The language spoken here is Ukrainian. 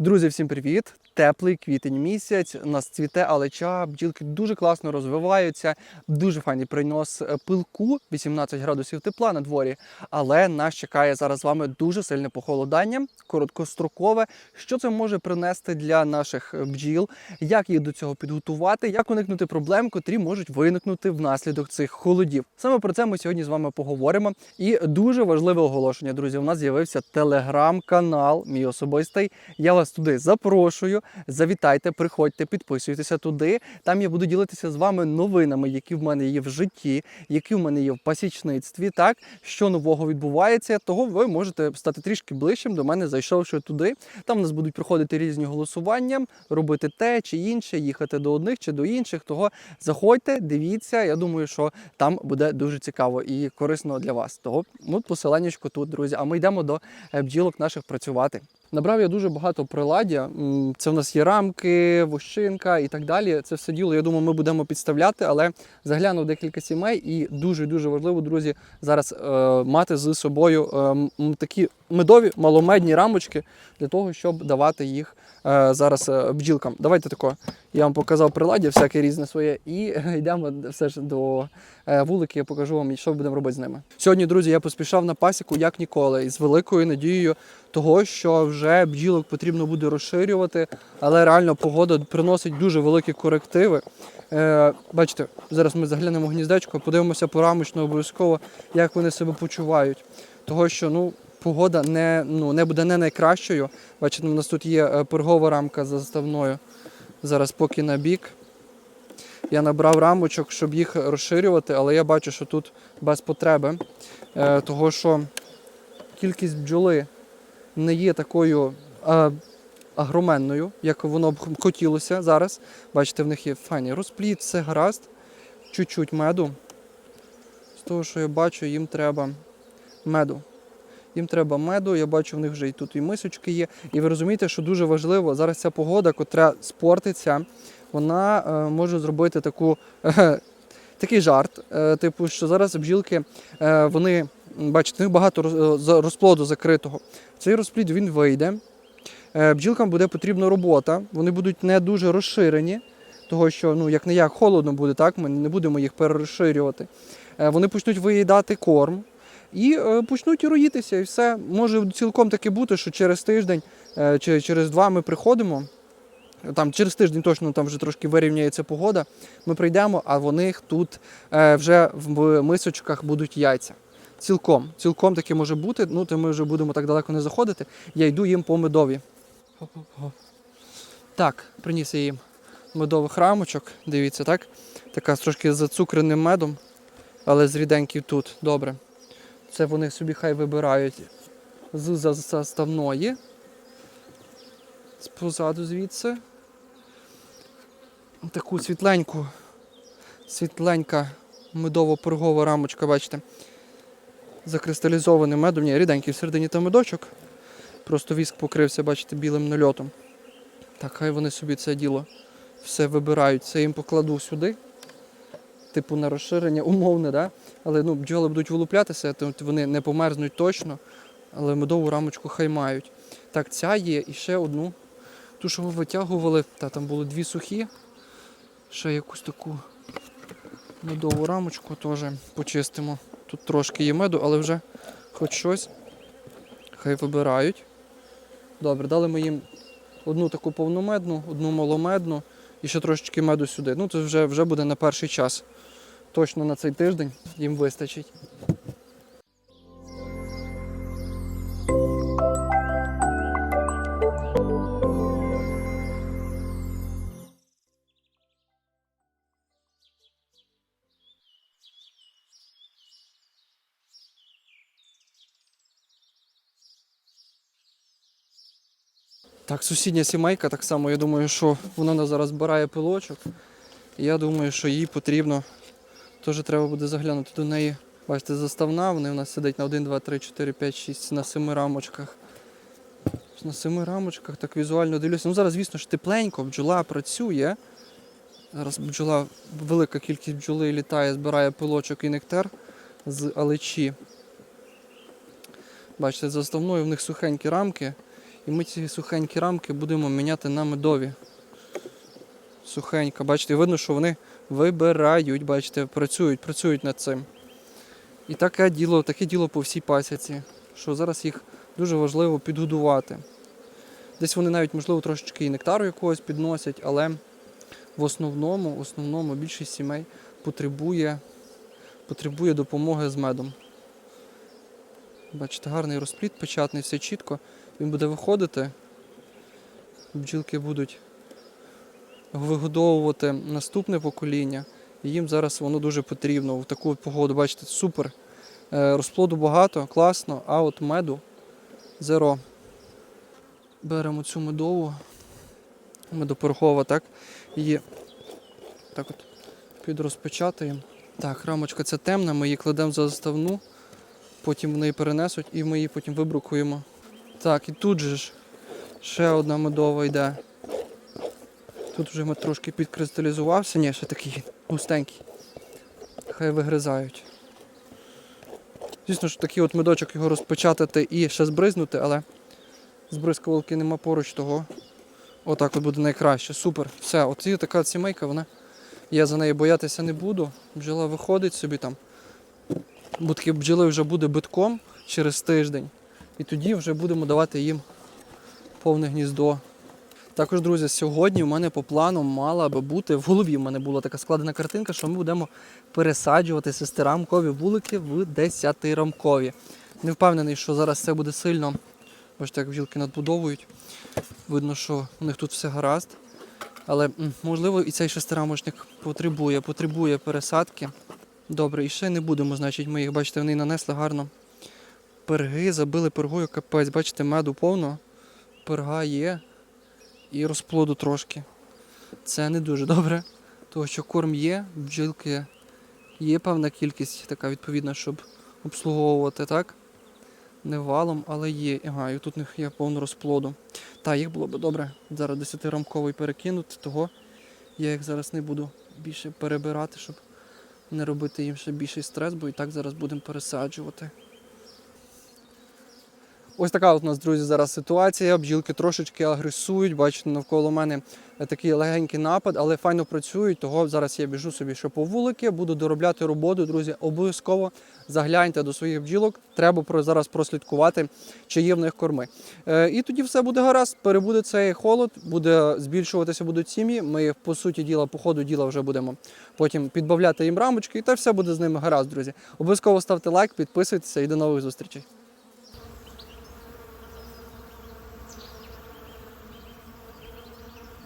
Друзі, всім привіт! Теплий квітень місяць. Нас цвіте алеча, бджілки дуже класно розвиваються, дуже файний принос е, пилку, 18 градусів тепла на дворі. Але нас чекає зараз з вами дуже сильне похолодання, короткострокове. Що це може принести для наших е, бджіл? Як їх до цього підготувати? Як уникнути проблем, котрі можуть виникнути внаслідок цих холодів? Саме про це ми сьогодні з вами поговоримо. І дуже важливе оголошення, друзі. У нас з'явився телеграм-канал, мій особистий. Я вас туди запрошую. Завітайте, приходьте, підписуйтеся туди. Там я буду ділитися з вами новинами, які в мене є в житті, які в мене є в пасічництві. Так що нового відбувається, того ви можете стати трішки ближчим до мене, зайшовши туди. Там у нас будуть проходити різні голосування, робити те чи інше, їхати до одних чи до інших. Того заходьте, дивіться. Я думаю, що там буде дуже цікаво і корисно для вас. Того ну, посиланнячко тут, друзі. А ми йдемо до е, бджілок наших працювати. Набрав я дуже багато приладдя. Це в нас є рамки, вощинка і так далі. Це все діло. Я думаю, ми будемо підставляти, але заглянув декілька сімей, і дуже дуже важливо, друзі, зараз е, мати з собою е, такі медові маломедні рамочки для того, щоб давати їх е, зараз е, бджілкам. Давайте тако. Я вам показав приладдя, всяке різне своє, і е, йдемо все ж до вулики. Я покажу вам, що будемо робити з ними. Сьогодні, друзі, я поспішав на пасіку як ніколи, і з великою надією того, що вже бджілок потрібно буде розширювати, але реально погода приносить дуже великі корективи. Е, бачите, зараз ми заглянемо гніздечко, подивимося порамочно обов'язково, як вони себе почувають. Того, що ну, погода не, ну, не буде не найкращою. Бачите, у нас тут є е, пергова рамка за заставною. Зараз поки на бік. Я набрав рамочок, щоб їх розширювати, але я бачу, що тут без потреби. Е, того, що кількість бджоли не є такою а, агроменною, як воно б хотілося зараз. Бачите, в них є файний розпліт, все гаразд. Чуть-чуть меду. З того, що я бачу, їм треба меду. Їм треба меду, я бачу, в них вже і тут і мисочки є. І ви розумієте, що дуже важливо, зараз ця погода, котра спортиться, вона е, може зробити таку, е, такий жарт. Е, типу, що зараз бджілки, е, вони, бачите, в них багато роз- розплоду закритого. Цей розплід він вийде. Е, бджілкам буде потрібна робота, вони будуть не дуже розширені, того що ну, як не як холодно буде, так, ми не будемо їх перерозширювати. Е, Вони почнуть виїдати корм і е, почнуть роїтися, і все. Може цілком таки бути, що через тиждень е, чи через два ми приходимо. Там через тиждень точно там вже трошки вирівняється погода. Ми прийдемо, а в них тут е, вже в мисочках будуть яйця. Цілком, цілком таке може бути. Ну, то ми вже будемо так далеко не заходити. Я йду їм по медові. Так, приніс я їм медових рамочок. Дивіться, так? Така з трошки з зацукреним медом, але з ріденьків тут. Добре. Це вони собі хай вибирають з за- заставної. Позаду звідси. Таку світленьку, світленька медово-пергова рамочка, бачите закристалізованим медом, ні, ріденький всередині там медочок. Просто віск покрився, бачите, білим нальотом. Так, хай вони собі це діло все вибирають. Це їм покладу сюди. Типу на розширення, умовне, да? але ну, бджоли будуть вилуплятися, вони не померзнуть точно, але медову рамочку хай мають. Так, ця є і ще одну. Ту, що ви витягували, та там були дві сухі. Ще якусь таку медову рамочку теж почистимо. Тут трошки є меду, але вже хоч щось. Хай вибирають. Добре, дали ми їм одну таку повномедну, одну маломедну і ще трошечки меду сюди. Ну, це вже, вже буде на перший час. Точно на цей тиждень їм вистачить. Так, сусідня сімейка, так само, я думаю, що вона зараз збирає пилочок. Я думаю, що їй потрібно, теж треба буде заглянути до неї. Бачите, заставна, вони у нас сидить на 1, 2, 3, 4, 5, 6, на 7 рамочках. На 7 рамочках так візуально дивлюся. Ну зараз, звісно ж, тепленько, бджола працює. Зараз бджола, велика кількість бджоли літає, збирає пилочок і нектар з алечі. Бачите, заставною в них сухенькі рамки. І ми ці сухенькі рамки будемо міняти на медові. Сухенько, бачите, видно, що вони вибирають, бачите, працюють, працюють над цим. І таке діло, таке діло по всій пасіці, що зараз їх дуже важливо підгодувати. Десь вони навіть, можливо, трошечки і нектару якогось підносять, але в основному, в основному більшість сімей потребує, потребує допомоги з медом. Бачите, гарний розплід печатний, все чітко. Він буде виходити. Бджілки будуть вигодовувати наступне покоління. І їм зараз воно дуже потрібно. В таку погоду, бачите, супер. Е, Розплоду багато, класно, а от меду зеро. Беремо цю медову, медопорохова, так? Її так от підрозпечатаємо. Так, рамочка ця темна, ми її кладемо за заставну, потім вони її перенесуть і ми її потім вибрукуємо. Так, і тут же ж ще одна медова йде. Тут вже трошки підкристалізувався, ні, ще такий густенький. Хай вигризають. Звісно ж, такий от медочок його розпечатати і ще збризнути, але збризкувалки нема поруч того. Отак от буде найкраще. Супер. Все, от і така сімейка, вона. Я за неї боятися не буду. Бджола виходить собі там. Будки бджоли вже буде битком через тиждень. І тоді вже будемо давати їм повне гніздо. Також, друзі, сьогодні в мене по плану мала би бути в голові. в мене була така складена картинка, що ми будемо пересаджувати шестирамкові вулики в десятирамкові. Не впевнений, що зараз це буде сильно. Бачите, як бджілки надбудовують. Видно, що у них тут все гаразд. Але можливо і цей шестирамочник потребує, потребує пересадки. Добре, і ще не будемо, значить, ми їх, бачите, вони нанесли гарно. Перги забили пергою капець. Бачите, меду повно, перга є і розплоду трошки. Це не дуже добре, тому що корм є, бджілки є певна кількість, така відповідна, щоб обслуговувати, так? Не валом, але є. Ага, і тут у них є повно розплоду. Та, їх було б добре зараз 10-рамковий перекинути, того я їх зараз не буду більше перебирати, щоб не робити їм ще більший стрес, бо і так зараз будемо пересаджувати. Ось така от у нас, друзі, зараз ситуація. Бджілки трошечки агресують. Бачите, навколо мене такий легенький напад, але файно працюють. Того зараз я біжу собі ще по вулики, буду доробляти роботу. Друзі, обов'язково загляньте до своїх бджілок. Треба про зараз прослідкувати, чи є в них корми. Е, і тоді все буде гаразд. Перебуде цей холод, буде збільшуватися будуть сім'ї. Ми по суті діла, по ходу діла вже будемо потім підбавляти їм рамочки, і те все буде з ними гаразд, друзі. Обов'язково ставте лайк, підписуйтеся і до нових зустрічей.